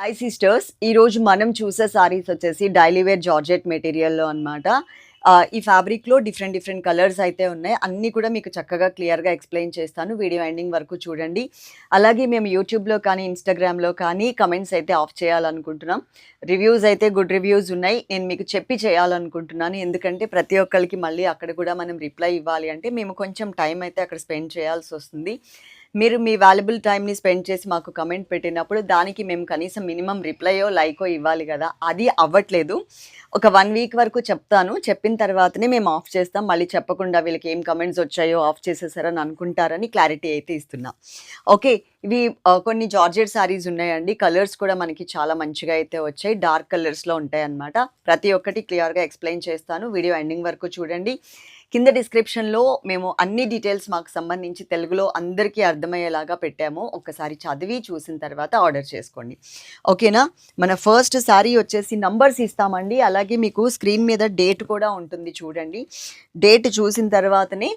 Hi sisters ఈరోజు మనం చూసే సారీస్ వచ్చేసి డైలీ వేర్ జార్జెట్ మెటీరియల్లో అనమాట ఈ ఫ్యాబ్రిక్లో డిఫరెంట్ డిఫరెంట్ కలర్స్ అయితే ఉన్నాయి. అన్నీ కూడా మీకు చక్కగా క్లియర్గా ఎక్స్ప్లెయిన్ చేస్తాను. వీడియో ఎండింగ్ వరకు చూడండి. అలాగే మేము యూట్యూబ్లో కానీ ఇన్స్టాగ్రామ్లో కానీ కమెంట్స్ అయితే ఆఫ్ చేయాలనుకుంటున్నాం. రివ్యూస్ అయితే గుడ్ రివ్యూస్ ఉన్నాయి. నేను మీకు చెప్పి చేయాలనుకుంటున్నాను. ఎందుకంటే ప్రతి ఒక్కరికి మళ్ళీ అక్కడ కూడా మనం రిప్లై ఇవ్వాలి అంటే మేము కొంచెం టైం అయితే అక్కడ స్పెండ్ చేయాల్సి వస్తుంది. మీరు మీ వాల్యుబుల్ టైంని స్పెండ్ చేసి మాకు కమెంట్ పెట్టినప్పుడు దానికి మేము కనీసం మినిమం రిప్లైయో లైకో ఇవ్వాలి కదా. అది అవ్వట్లేదు. ఒక వన్ వీక్ వరకు చెప్తాను. చెప్పిన తర్వాతనే మేము ఆఫ్ చేస్తాం. మళ్ళీ చెప్పకుండా వీళ్ళకి ఏం కమెంట్స్ వచ్చాయో ఆఫ్ చేసేసారని అనుకుంటారని క్లారిటీ అయితే ఇస్తున్నా. ఓకే ఇవి కొన్ని జార్జెట్ సారీస్ ఉన్నాయండి. కలర్స్ కూడా మనకి చాలా మంచిగా అయితే వచ్చాయి. డార్క్ కలర్స్లో ఉంటాయి అన్నమాట ప్రతి ఒక్కటి క్లియర్గా ఎక్స్ప్లెయిన్ చేస్తాను. వీడియో ఎండింగ్ వరకు చూడండి. కింద డిస్క్రిప్షన్లో మేము అన్ని డీటెయిల్స్ మాకు సంబంధించి తెలుగులో అందరికీ అర్థమయ్యేలాగా పెట్టాము. ఒకసారి చదివి చూసిన తర్వాత ఆర్డర్ చేసుకోండి. ఓకేనా? మన ఫస్ట్ శారీ వచ్చేసి నంబర్స్ ఇస్తామండి. అలాగే మీకు స్క్రీన్ మీద డేట్ కూడా ఉంటుంది చూడండి. డేట్ చూసిన తర్వాతనే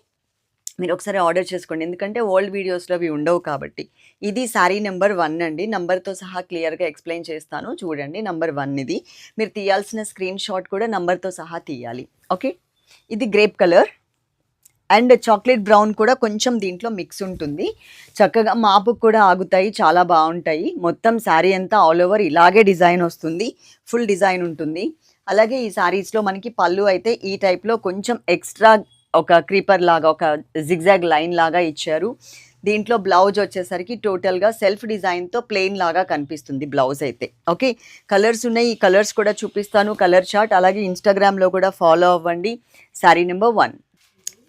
మీరు ఒకసారి ఆర్డర్ చేసుకోండి. ఎందుకంటే ఓల్డ్ వీడియోస్లో అవి ఉండవు కాబట్టి. ఇది శారీ నెంబర్ వన్ అండి. నంబర్తో సహా క్లియర్గా ఎక్స్ప్లెయిన్ చేస్తాను. చూడండి నంబర్ వన్ ఇది. మీరు తీయాల్సిన స్క్రీన్ షాట్ కూడా నంబర్తో సహా తీయాలి. ఓకే? ఇది grape colour and chocolate brown కూడా కొంచెం దీంట్లో మిక్స్ ఉంటుంది. చక్కగా మాపు కూడా ఆగుతాయి చాలా బాగుంటాయి. మొత్తం శారీ అంతా ఆల్ ఓవర్ ఇలాగే డిజైన్ వస్తుంది ఫుల్ డిజైన్ ఉంటుంది. అలాగే ఈ శారీస్లో మనకి పళ్ళు అయితే ఈ టైప్లో కొంచెం ఎక్స్ట్రా ఒక క్రీపర్ లాగా ఒక జిగ్జాగ్ లైన్ లాగా ఇచ్చారు. దీంట్లో బ్లౌజ్ వచ్చేసరికి టోటల్గా సెల్ఫ్ డిజైన్తో ప్లెయిన్ లాగా కనిపిస్తుంది బ్లౌజ్ అయితే. ఓకే? కలర్స్ ఉన్నాయి. ఈ కలర్స్ కూడా చూపిస్తాను. Colour chart. అలాగే ఇన్స్టాగ్రామ్లో కూడా ఫాలో అవ్వండి. Sari number one.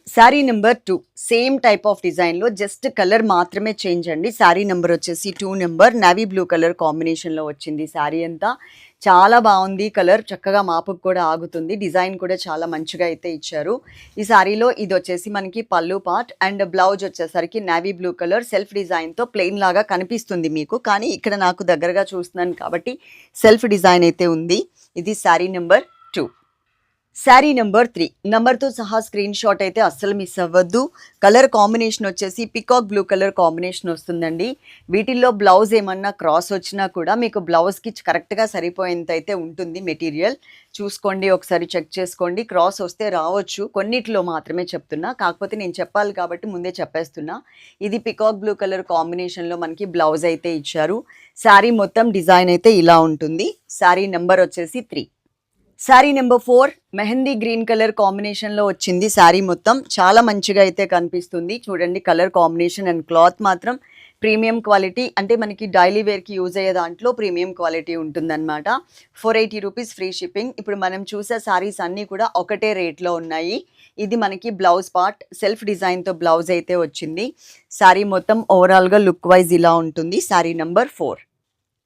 Sari number two. Same type of డిజైన్లో జస్ట్ కలర్ మాత్రమే చేంజ్ అండి. శారీ నెంబర్ వచ్చేసి two number. Navy blue colour కాంబినేషన్లో వచ్చింది శారీ అంతా. చాలా బాగుంది కలర్ చక్కగా మాపుకు కూడా ఆగుతుంది. డిజైన్ కూడా చాలా మంచిగా అయితే ఇచ్చారు. ఈ శారీలో ఇది వచ్చేసి మనకి పళ్ళు పార్ట్ అండ్ బ్లౌజ్ వచ్చేసరికి నావీ బ్లూ కలర్ సెల్ఫ్ డిజైన్తో ప్లెయిన్ లాగా కనిపిస్తుంది మీకు. కానీ ఇక్కడ నాకు దగ్గరగా చూస్తున్నాను కాబట్టి సెల్ఫ్ డిజైన్ అయితే ఉంది. ఇది sari number two. Sari number three. నెంబర్తో సహా స్క్రీన్ షాట్ అయితే అస్సలు మిస్ అవ్వద్దు. కలర్ కాంబినేషన్ వచ్చేసి పికాక్ బ్లూ కలర్ కాంబినేషన్ వస్తుందండి. వీటిల్లో బ్లౌజ్ ఏమన్నా క్రాస్ వచ్చినా కూడా మీకు బ్లౌజ్కి కరెక్ట్గా సరిపోయేంత అయితే ఉంటుంది మెటీరియల్ చూసుకోండి ఒకసారి చెక్ చేసుకోండి. క్రాస్ వస్తే రావచ్చు. కొన్నిట్లో మాత్రమే చెప్తున్నా. కాకపోతే నేను చెప్పాలి కాబట్టి ముందే చెప్పేస్తున్నా. ఇది పికాక్ బ్లూ కలర్ కాంబినేషన్లో మనకి బ్లౌజ్ అయితే ఇచ్చారు. శారీ మొత్తం డిజైన్ అయితే ఇలా ఉంటుంది. శారీ నెంబర్ వచ్చేసి three sari number four mehndi green colour కాంబినేషన్లో వచ్చింది శారీ మొత్తం. చాలా మంచిగా అయితే కనిపిస్తుంది. చూడండి కలర్ కాంబినేషన్ అండ్ క్లాత్ మాత్రం ప్రీమియం క్వాలిటీ అంటే మనకి డైలీ వేర్కి యూజ్ అయ్యే దాంట్లో ప్రీమియం క్వాలిటీ ఉంటుందన్నమాట. Four eighty rupees free shipping ఇప్పుడు మనం చూసే శారీస్ అన్నీ కూడా ఒకటే రేట్లో ఉన్నాయి. ఇది మనకి బ్లౌజ్ పార్ట్ సెల్ఫ్ డిజైన్తో బ్లౌజ్ అయితే వచ్చింది. శారీ మొత్తం ఓవరాల్గా లుక్ వైజ్ ఇలా ఉంటుంది. Sari number four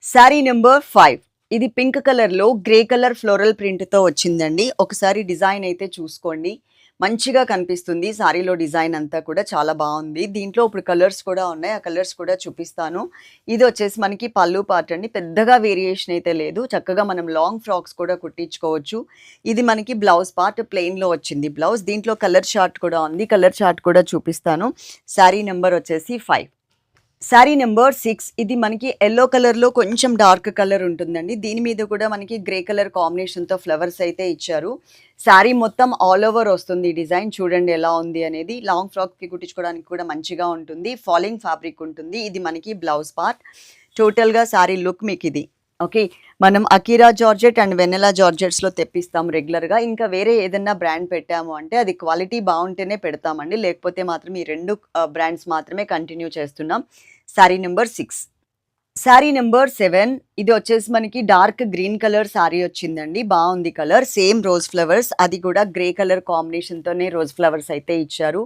sari number five ఇది పింక్ కలర్లో గ్రే కలర్ ఫ్లోరల్ ప్రింట్తో వచ్చిందండి. ఒకసారి డిజైన్ అయితే చూసుకోండి. మంచిగా కనిపిస్తుంది. సారీలో డిజైన్ అంతా కూడా చాలా బాగుంది. దీంట్లో ఇప్పుడు కలర్స్ కూడా ఉన్నాయి. ఆ కలర్స్ కూడా చూపిస్తాను. ఇది వచ్చేసి మనకి పళ్ళు పార్ట్ అండి. పెద్దగా వేరియేషన్ అయితే లేదు. చక్కగా మనం లాంగ్ ఫ్రాక్స్ కూడా కుట్టించుకోవచ్చు. ఇది మనకి బ్లౌజ్ పార్ట్ ప్లెయిన్లో వచ్చింది బ్లౌజ్. దీంట్లో కలర్ చార్ట్ కూడా ఉంది. కలర్ చార్ట్ కూడా చూపిస్తాను. శారీ నెంబర్ వచ్చేసి ఫైవ్. శారీ నెంబర్ సిక్స్ ఇది మనకి ఎల్లో కలర్లో కొంచెం డార్క్ కలర్ ఉంటుందండి. దీని మీద కూడా మనకి గ్రే కలర్ కాంబినేషన్తో ఫ్లవర్స్ అయితే ఇచ్చారు. శారీ మొత్తం ఆల్ ఓవర్ వస్తుంది ఈ డిజైన్. చూడండి ఎలా ఉంది అనేది. లాంగ్ ఫ్రాక్కి కుట్టించుకోవడానికి కూడా మంచిగా ఉంటుంది. ఫాలింగ్ ఫ్యాబ్రిక్ ఉంటుంది. ఇది మనకి బ్లౌజ్ పార్ట్ టోటల్గా శారీ లుక్ మీకు ఇది. ఓకే మనం అకీరా జార్జెట్ అండ్ వెనెలా జార్జెట్స్లో తెప్పిస్తాం రెగ్యులర్గా. ఇంకా వేరే ఏదైనా బ్రాండ్ పెట్టాము అంటే అది క్వాలిటీ బాగుంటేనే పెడతామండి. లేకపోతే మాత్రం ఈ రెండు బ్రాండ్స్ మాత్రమే కంటిన్యూ చేస్తున్నాం. Sari number six. Sari number seven. ఇది వచ్చేసి మనకి డార్క్ గ్రీన్ కలర్ శారీ వచ్చిందండి. బాగుంది కలర్. Same rose flowers. అది కూడా గ్రే కలర్ కాంబినేషన్తోనే రోజ్ ఫ్లవర్స్ అయితే ఇచ్చారు.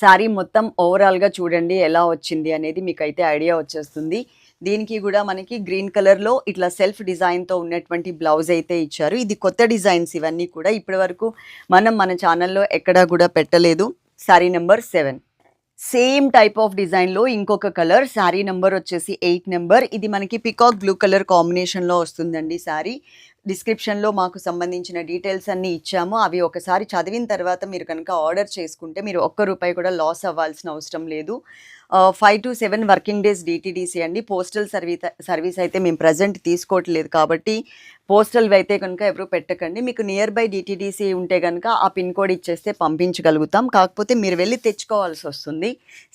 శారీ మొత్తం ఓవరాల్గా చూడండి ఎలా వచ్చింది అనేది మీకు అయితే ఐడియా వచ్చేస్తుంది. దీనికి కూడా మనకి గ్రీన్ కలర్లో ఇట్లా సెల్ఫ్ డిజైన్తో ఉన్నటువంటి బ్లౌజ్ అయితే ఇచ్చారు. ఇది కొత్త డిజైన్స్ ఇవన్నీ కూడా ఇప్పటి వరకు మనం మన ఛానల్లో ఎక్కడా కూడా పెట్టలేదు. Sari number seven same type of డిజైన్లో ఇంకొక కలర్ శారీ నెంబర్ వచ్చేసి ఎయిట్ నెంబర్ ఇది మనకి పికాక్ బ్లూ కలర్ కాంబినేషన్లో వస్తుందండి శారీ డిస్క్రిప్షన్లో మాకు సంబంధించిన డీటెయిల్స్ అన్నీ ఇచ్చాము. అవి ఒకసారి చదివిన తర్వాత మీరు కనుక ఆర్డర్ చేసుకుంటే మీరు ఒక్క రూపాయి కూడా లాస్ అవ్వాల్సిన అవసరం లేదు. Five to seven working days DTDC అండి. పోస్టల్ సర్వీస్ సర్వీస్ అయితే మేము ప్రజెంట్ తీసుకోవట్లేదు కాబట్టి పోస్టల్ అయితే కనుక ఎవరు పెట్టకండి. మీకు నియర్ బై డిటీడీసీ ఉంటే కనుక ఆ పిన్ కోడ్ ఇచ్చేస్తే పంపించగలుగుతాం. కాకపోతే మీరు వెళ్ళి తెచ్చుకోవాల్సి వస్తుంది.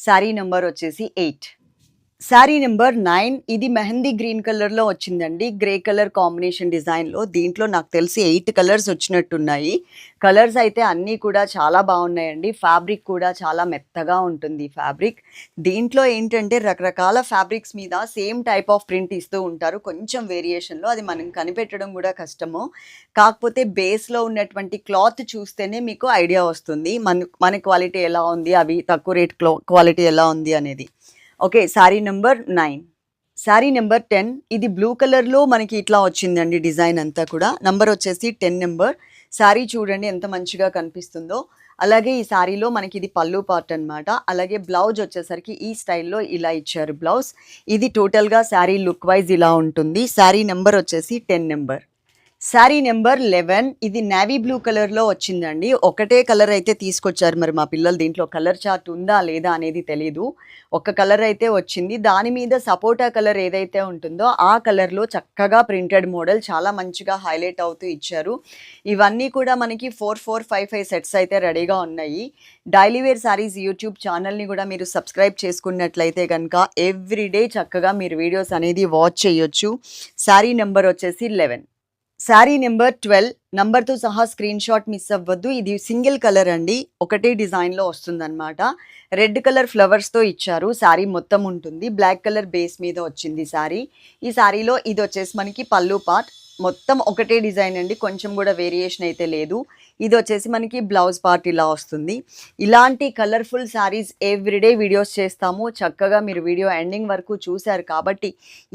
శారీ నెంబర్ వచ్చేసి ఎయిట్ శారీ నెంబర్ నైన్ ఇది మెహందీ గ్రీన్ కలర్లో వచ్చిందండి. గ్రే కలర్ కాంబినేషన్ డిజైన్లో. దీంట్లో నాకు తెలిసి ఎయిట్ కలర్స్ వచ్చినట్టున్నాయి. కలర్స్ అయితే అన్నీ కూడా చాలా బాగున్నాయండి. ఫ్యాబ్రిక్ కూడా చాలా మెత్తగా ఉంటుంది ఫ్యాబ్రిక్. దీంట్లో ఏంటంటే రకరకాల ఫ్యాబ్రిక్స్ మీద సేమ్ టైప్ ఆఫ్ ప్రింట్ ఇస్తూ ఉంటారు. కొంచెం వేరియేషన్లో అది మనం కనిపెట్టడం కూడా కష్టము. కాకపోతే బేస్లో ఉన్నటువంటి క్లాత్ చూస్తేనే మీకు ఐడియా వస్తుంది. మన మన క్వాలిటీ ఎలా ఉంది? అవి తక్కువ రేట్ క్లో క్వాలిటీ ఎలా ఉంది అనేది. Okay sari number nine. Sari number ten ఇది బ్లూ కలర్లో మనకి ఇట్లా వచ్చిందండి డిజైన్ అంతా కూడా. నంబర్ వచ్చేసి టెన్ నెంబర్. శారీ చూడండి ఎంత మంచిగా కనిపిస్తుందో. అలాగే ఈ శారీలో మనకి ఇది పళ్ళు పార్ట్ అనమాట అలాగే బ్లౌజ్ వచ్చేసరికి ఈ స్టైల్లో ఇలా ఇచ్చారు బ్లౌజ్. ఇది టోటల్గా శారీ లుక్ వైజ్ ఇలా ఉంటుంది. శారీ నెంబర్ వచ్చేసి ten number. Sari number eleven. ఇది నేవీ బ్లూ కలర్లో వచ్చిందండి. ఒకటే కలర్ అయితే తీసుకొచ్చారు మరి మా పిల్లలు. దీంట్లో కలర్ చార్ట్ ఉందా లేదా అనేది తెలీదు. ఒక కలర్ అయితే వచ్చింది. దాని మీద సపోటా కలర్ ఏదైతే ఉంటుందో ఆ కలర్లో చక్కగా ప్రింటెడ్ మోడల్ చాలా మంచిగా హైలైట్ అవుతూ ఇచ్చారు. ఇవన్నీ కూడా మనకి four four five five sets అయితే రెడీగా ఉన్నాయి. డైలీ వేర్ శారీస్ యూట్యూబ్ ఛానల్ని కూడా మీరు సబ్స్క్రైబ్ చేసుకున్నట్లయితే కనుక ఎవ్రీడే చక్కగా మీరు వీడియోస్ అనేది వాచ్ చేయొచ్చు. శారీ నెంబర్ వచ్చేసి లెవెన్. Sari number twelve. నంబర్తో సహా స్క్రీన్ షాట్ మిస్ అవ్వద్దు. ఇది సింగిల్ కలర్ అండి. ఒకటే డిజైన్లో వస్తుందన్నమాట. రెడ్ కలర్ ఫ్లవర్స్తో ఇచ్చారు. శారీ మొత్తం ఉంటుంది. బ్లాక్ కలర్ బేస్ మీద వచ్చింది శారీ ఈ శారీలో ఇది వచ్చేసి మనకి పళ్ళు పార్ట్. మొత్తం ఒకటే డిజైన్ అండి. కొంచెం కూడా వేరియేషన్ అయితే లేదు. ఇది వచ్చేసి మనకి బ్లౌజ్ పార్ట్ ఇలా వస్తుంది. ఇలాంటి కలర్ఫుల్ శారీస్ ఎవ్రీడే వీడియోస్ చేస్తాము. చక్కగా మీరు వీడియో ఎండింగ్ వరకు చూశారు కాబట్టి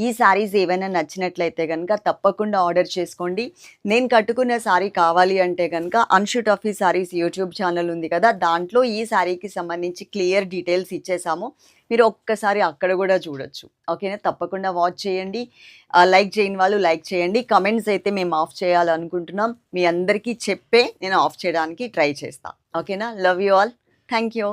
ఈ శారీస్ ఏవైనా నచ్చినట్లయితే కనుక తప్పకుండా ఆర్డర్ చేసుకోండి. నేను కట్టుకున్న శారీ కావాలి అంటే కనుక అన్షుట్ ఆఫ్ ఈ శారీస్ యూట్యూబ్ ఛానల్ ఉంది కదా దాంట్లో ఈ శారీకి సంబంధించి క్లియర్ డీటెయిల్స్ ఇచ్చేసాము. మీరు ఒక్కసారి అక్కడ కూడా చూడొచ్చు. ఓకేనా? తప్పకుండా వాచ్ చేయండి. లైక్ చేయని వాళ్ళు లైక్ చేయండి. కమెంట్స్ అయితే మేము ఆఫ్ చేయాలనుకుంటున్నాం. మీ అందరికీ చెప్పే నేను ఆఫ్ చేయడానికి ట్రై చేస్తాను ఓకేనా? Love you all thank you